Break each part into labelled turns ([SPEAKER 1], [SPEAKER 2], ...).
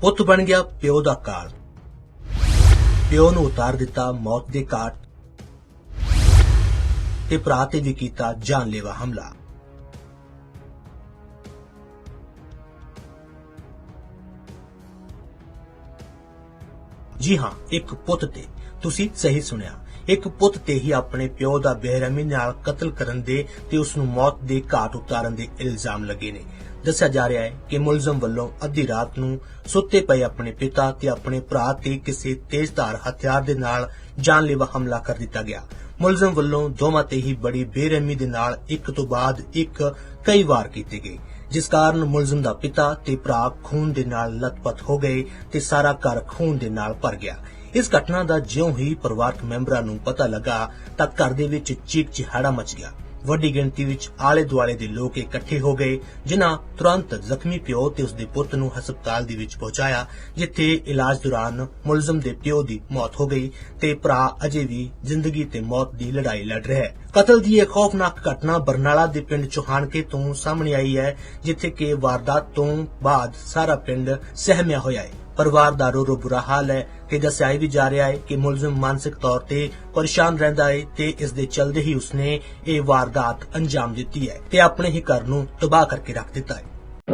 [SPEAKER 1] ਪੁੱਤ ਬਣ ਗਿਆ ਪਿਓ ਦਾ ਕਾਲ। ਪਿਓ ਨੂੰ ਉਤਾਰ ਦਿੱਤਾ ਮੌਤ ਦੇ ਘਾਟ ਤੇ ਭਰਾ ਤੇ ਵੀ ਕੀਤਾ ਜਾਨਲੇਵਾ ਹਮਲਾ। ਜੀ ਹਾਂ, ਇੱਕ ਪੁੱਤ ਤੇ। ਤੁਸੀਂ ਸਹੀ ਸੁਣਿਆ। ਇੱਕ ਪੁੱਤ ਤੇ ਹੀ ਆਪਣੇ ਪਿਓ ਦਾ ਬੇਰਹਿਮੀ ਨਾਲ ਕਤਲ ਕਰਨ ਦੇ ਤੇ ਉਸ ਨੂੰ ਮੌਤ ਦੇ ਘਾਟ ਉਤਾਰਨ ਦੇ ਇਲਜ਼ਾਮ ਲੱਗੇ ਨੇ। ਦੱਸਿਆ ਜਾ ਰਿਹਾ ਹੈ ਕਿ ਮੁਲਜ਼ਮ ਵੱਲੋਂ ਅੱਧੀ ਰਾਤ ਨੂੰ ਸੁੱਤੇ ਪਏ ਆਪਣੇ ਪਿਤਾ ਤੇ ਆਪਣੇ ਭਰਾ ਤੇ ਕਿਸੇ ਤੇਜ਼ਧਾਰ ਹਥਿਆਰ ਦੇ ਨਾਲ ਜਾਨਲੇਵਾ ਹਮਲਾ ਕਰ ਦਿੱਤਾ ਗਿਆ। ਮੁਲਜ਼ਮ ਵੱਲੋਂ ਦੋਵਾਂ ਤੇ ਹੀ ਬੜੀ ਬੇਰਹਿਮੀ ਦੇ ਨਾਲ ਇੱਕ ਤੋਂ ਬਾਅਦ ਇੱਕ ਕਈ ਵਾਰ ਕੀਤੇ ਗਏ, ਜਿਸ ਕਾਰਨ ਮੁਲਜ਼ਮ ਦਾ ਪਿਤਾ ਤੇ ਭਰਾ ਖੂਨ ਦੇ ਨਾਲ ਲਤਪਤ ਹੋ ਗਏ ਤੇ ਸਾਰਾ ਘਰ ਖੂਨ ਦੇ ਨਾਲ ਭਰ ਗਿਆ। ਇਸ ਘਟਨਾ ਦਾ ਜਿਉਂ ਹੀ ਪਰਿਵਾਰਕ ਮੈਂਬਰਾਂ ਨੂੰ ਪਤਾ ਲੱਗਾ ਤਾਂ ਘਰ ਦੇ ਵਿੱਚ ਚੀਕ ਚਿਹਾੜਾ ਮਚ ਗਿਆ। ਵੱਡੀ ਗਿਣਤੀ ਵਿੱਚ ਆਲੇ ਦੁਆਲੇ ਦੇ ਲੋਕ ਇਕੱਠੇ ਹੋ ਗਏ, ਜਿਨ੍ਹਾਂ ਤੁਰੰਤ ਜ਼ਖਮੀ ਪਿਓ ਤੇ ਉਸ ਦੇ ਪੁੱਤ ਨੂੰ ਹਸਪਤਾਲ ਦੇ ਵਿੱਚ ਪਹੁੰਚਾਇਆ, ਜਿੱਥੇ ਇਲਾਜ ਦੌਰਾਨ ਮੁਲਜ਼ਮ ਦੇ ਪਿਓ ਦੀ ਮੌਤ ਹੋ ਗਈ ਤੇ ਭਰਾ ਅਜੇ ਵੀ ਜ਼ਿੰਦਗੀ ਤੇ ਮੌਤ ਦੀ ਲੜਾਈ ਲੜ ਰਿਹਾ ਹੈ। ਕਤਲ ਦੀ ਇਹ ਖੌਫਨਾਕ ਘਟਨਾ ਬਰਨਾਲਾ ਦੇ ਪਿੰਡ ਚੋਹਾਨਕੇ ਤੋਂ ਸਾਹਮਣੇ ਆਈ ਹੈ, ਜਿੱਥੇ ਕਿ ਵਾਰਦਾਤ ਤੋਂ ਬਾਅਦ ਸਾਰਾ ਪਿੰਡ ਸਹਿਮਿਆ ਹੋਇਆ ਹੈ। ਪਰਿਵਾਰ ਦਾ ਰੋ ਰੋ ਬੁਰਾ ਹਾਲ ਹੈ। ਕਿ ਦੱਸਿਆ ਵੀ ਜਾ ਰਿਹਾ ਹੈ ਕਿ ਮੁਲਜ਼ਮ ਮਾਨਸਿਕ ਤੌਰ ਤੇ ਪਰੇਸ਼ਾਨ ਰਹਿੰਦਾ ਹੈ ਤੇ ਇਸ ਦੇ ਚਲਦੇ ਹੀ ਉਸਨੇ ਇਹ ਵਾਰਦਾਤ ਅੰਜਾਮ ਦਿੱਤੀ ਹੈ ਤੇ ਆਪਣੇ ਹੀ ਘਰ ਨੂੰ ਤਬਾਹ ਕਰਕੇ ਰੱਖ ਦਿੱਤਾ ਹੈ।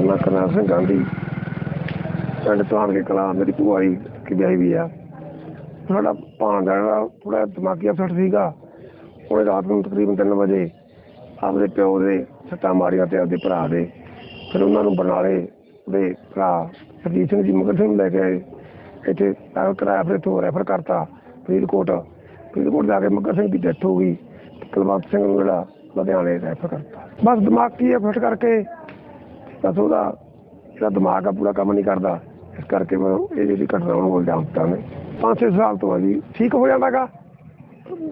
[SPEAKER 2] ਮੈਂ ਕਰਨਾਲ ਸਿੰਘ ਗਾਂਧੀ, ਪਿੰਡ ਤੋਂ ਕੇ ਕਲਾ ਮੇਰੀ ਭੂਆ ਕਿ ਵਿਆਹੀ ਵੀ ਆ। ਸਾਡਾ ਭਾਂਜਾ ਜਿਹੜਾ ਥੋੜਾ ਦਿਮਾਗੀ ਅਫਸਰ ਸੀਗਾ। ਉਹਨੇ ਰਾਤ ਨੂੰ ਤਕਰੀਬਨ 3 ਵਜੇ ਆਪਦੇ ਪਿਓ ਦੇ ਸੱਟਾਂ ਮਾਰੀਆਂ ਤੇ ਆਪਦੇ ਭਰਾ ਦੇ। ਫਿਰ ਉਹਨਾਂ ਨੂੰ ਬਰਨਾਲੇ ਦੇ ਭਰਾ ਸਰਜੀਤ ਸਿੰਘ ਜੀ ਮੁਕਰ ਸਿੰਘ ਨੂੰ ਲੈ ਕੇ ਆਏ। ਇੱਥੇ ਦਾਖਲ ਕਰਾਇਆ ਫਿਰ ਇੱਥੋਂ ਰੈਫਰ ਕਰਤਾ ਫਰੀਦਕੋਟ। ਫਰੀਦਕੋਟ ਜਾ ਕੇ ਮਗਰ ਸਿੰਘ ਦੀ ਡੈਥ ਹੋ ਗਈ। ਕੁਲਵੰਤ ਸਿੰਘ ਨੂੰ ਜਿਹੜਾ ਲੁਧਿਆਣੇ ਰੈਫਰ ਕਰਤਾ। ਬਸ ਦਿਮਾਗ ਕੀ ਹੈ ਫਿੱਟ ਕਰਕੇ। ਬਸ ਉਹਦਾ ਜਿਹੜਾ ਦਿਮਾਗ ਆ, ਪੂਰਾ ਕੰਮ ਨਹੀਂ ਕਰਦਾ। ਇਸ ਕਰਕੇ ਮੈਂ ਇਹ ਜਿਹੜੀ ਘਟਨਾ ਉਹਨੂੰ ਕੋਲ ਜਾਣਦਾ ਮੈਂ ਪੰਜ ਛੇ ਸਾਲ ਤੋਂ ਆ ਜੀ। ਠੀਕ ਹੋ ਜਾਂਦਾਗਾ।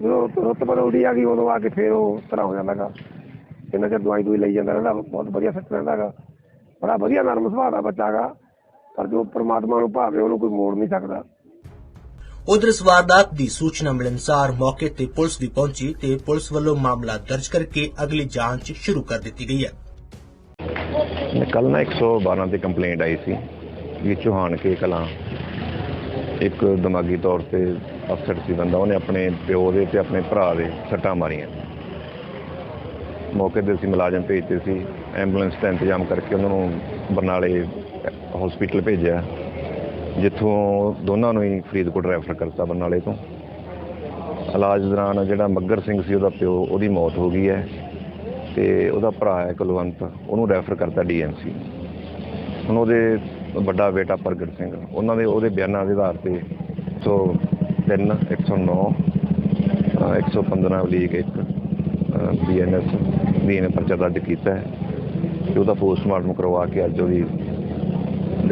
[SPEAKER 2] ਜਦੋਂ ਰੁੱਤ ਬਦਲਦੀ ਆ ਗਈ, ਉਦੋਂ ਆ ਕੇ ਫੇਰ ਉਹ ਤਰ੍ਹਾਂ ਹੋ ਜਾਂਦਾਗਾ। ਇਹਨਾਂ ਚਿਰ ਦਵਾਈ ਦੂਈ ਲਈ ਜਾਂਦਾ ਰਹਿੰਦਾ, ਬਹੁਤ ਵਧੀਆ ਫਿੱਟ ਰਹਿੰਦਾਗਾ। ਬੜਾ ਵਧੀਆ ਨਰਮ ਸੁਭਾਅ ਦਾ ਬੱਚਾ ਗਾ। ਪਰ ਜੋ ਪ੍ਰਮਾਤਮਾ ਨੂੰ ਭਾਵੇ ਉਹਨੂੰ ਕੋਈ ਮੋੜ ਨਹੀਂ ਸਕਦਾ।
[SPEAKER 1] ਉਧਰ ਇਸ ਵਾਰਦਾਤ ਦੀ ਸੂਚਨਾ ਮਿਲਣਸਾਰ ਮੌਕੇ ਤੇ ਪੁਲਿਸ ਵੀ ਪਹੁੰਚੀ ਤੇ ਪੁਲਿਸ ਵੱਲੋਂ ਮਾਮਲਾ ਦਰਜ ਕਰਕੇ ਅਗਲੀ ਜਾਂਚ ਸ਼ੁਰੂ ਕਰ ਦਿੱਤੀ ਗਈ ਹੈ।
[SPEAKER 3] ਕੱਲ ਨਾ 112 ਤੇ ਕੰਪਲੇਂਟ ਆਈ ਸੀ ਵੀ ਚੌਹਾਨ ਕੇ ਕਲਾਂ ਇੱਕ ਦਿਮਾਗੀ ਤੌਰ ਤੇ ਅਫਸਰ ਸੀ ਬੰਦਾ ਉਹਨੇ ਆਪਣੇ ਪਿਓ ਦੇ ਤੇ ਆਪਣੇ ਭਰਾ ਦੇ ਸੱਟਾਂ ਮਾਰੀਆਂ। ਮੌਕੇ ਤੇ ਅਸੀਂ ਮੁਲਾਜ਼ਮ ਭੇਜਤੇ ਸੀ ਐਂਬੂਲੈਂਸ ਦਾ ਇੰਤਜ਼ਾਮ ਕਰਕੇ ਉਹਨਾਂ ਨੂੰ ਬਰਨਾਲੇ ਹਸਪੀਟਲ ਭੇਜਿਆ। ਜਿੱਥੋਂ ਦੋਨਾਂ ਨੂੰ ਹੀ ਫਰੀਦਕੋਟ ਰੈਫਰ ਕਰਤਾ ਬਰਨਾਲੇ ਤੋਂ। ਇਲਾਜ ਦੌਰਾਨ ਜਿਹੜਾ ਮੱਗਰ ਸਿੰਘ ਸੀ ਉਹਦਾ ਪਿਓ ਉਹਦੀ ਮੌਤ ਹੋ ਗਈ ਹੈ। ਤੇ ਉਹਦਾ ਭਰਾ ਹੈ ਕੁਲਵੰਤ ਉਹਨੂੰ ਰੈਫਰ ਕਰਤਾ ਡੀਐਮਸੀ। ਹੁਣ ਉਹਦੇ ਵੱਡਾ ਬੇਟਾ ਪ੍ਰਗਟ ਸਿੰਘ ਉਹਨਾਂ ਦੇ ਉਹਦੇ ਬਿਆਨਾਂ ਦੇ ਆਧਾਰ ਤੇ 103 109 ਅ, 115 ਲੀਗ 1 ਬੀਐਨਐਸ ਦੀ ਨੇ ਪਰਚਾ ਦਰਜ ਕੀਤਾ ਹੈ। ਤੇ ਉਹਦਾ ਪੋਸਟਮਾਰਟਮ ਕਰਵਾ ਕੇ ਅੱਜ ਉਹਦੀ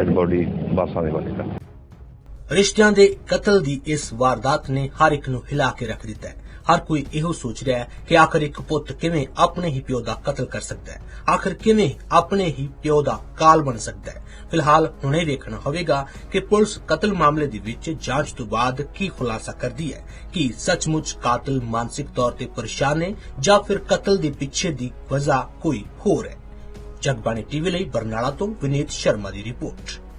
[SPEAKER 3] ਡੈਡ ਬੋਡੀ ਬਾਸਾਂ ਦੇ ਵਾਲੇ ਕਰ
[SPEAKER 1] ਰਿਸ਼ਤਿਆਂ ਦੇ ਕਤਲ ਦੀ ਇਸ ਵਾਰਦਾਤ ਨੇ ਹਰ ਇੱਕ ਨੂੰ ਹਿਲਾ ਕੇ ਰੱਖ ਦਿੱਤਾ ਹੈ। ਹਰ ਕੋਈ ਇਹੋ ਸੋਚ ਰਿਹਾ ਹੈ ਕਿ ਆਖਰ ਇੱਕ ਪੁੱਤ ਕਿਵੇਂ ਆਪਣੇ ਹੀ ਪਿਓ ਦਾ ਕਤਲ ਕਰ ਸਕਦਾ ਹੈ? ਆਖਰ ਕਿਵੇਂ ਆਪਣੇ ਹੀ ਪਿਓ ਦਾ ਕਾਲ ਬਣ ਸਕਦਾ ਹੈ? ਫਿਲਹਾਲ ਹੁਣ ਇਹ ਦੇਖਣਾ ਹੋਵੇਗਾ ਕਿ ਪੁਲਿਸ ਕਤਲ ਮਾਮਲੇ ਦੇ ਵਿੱਚ ਜਾਂਚ ਤੋਂ ਬਾਅਦ ਕੀ ਖੁਲਾਸਾ ਕਰਦੀ ਹੈ? ਕਿ ਸੱਚਮੁੱਚ ਕਾਤਲ ਮਾਨਸਿਕ ਤੌਰ ਤੇ ਪਰੇਸ਼ਾਨ ਹੈ ਜਾਂ ਫਿਰ ਕਤਲ ਦੇ ਪਿੱਛੇ ਦੀ ਵਜ੍ਹਾ ਕੋਈ ਹੋਰ ਹੈ? ਜਗਬਾਣੀ ਟੀਵੀ ਲਈ ਬਰਨਾਲਾ ਤੋਂ ਵਿਨੀਤ ਸ਼ਰਮਾ ਦੀ ਰਿਪੋਰਟ।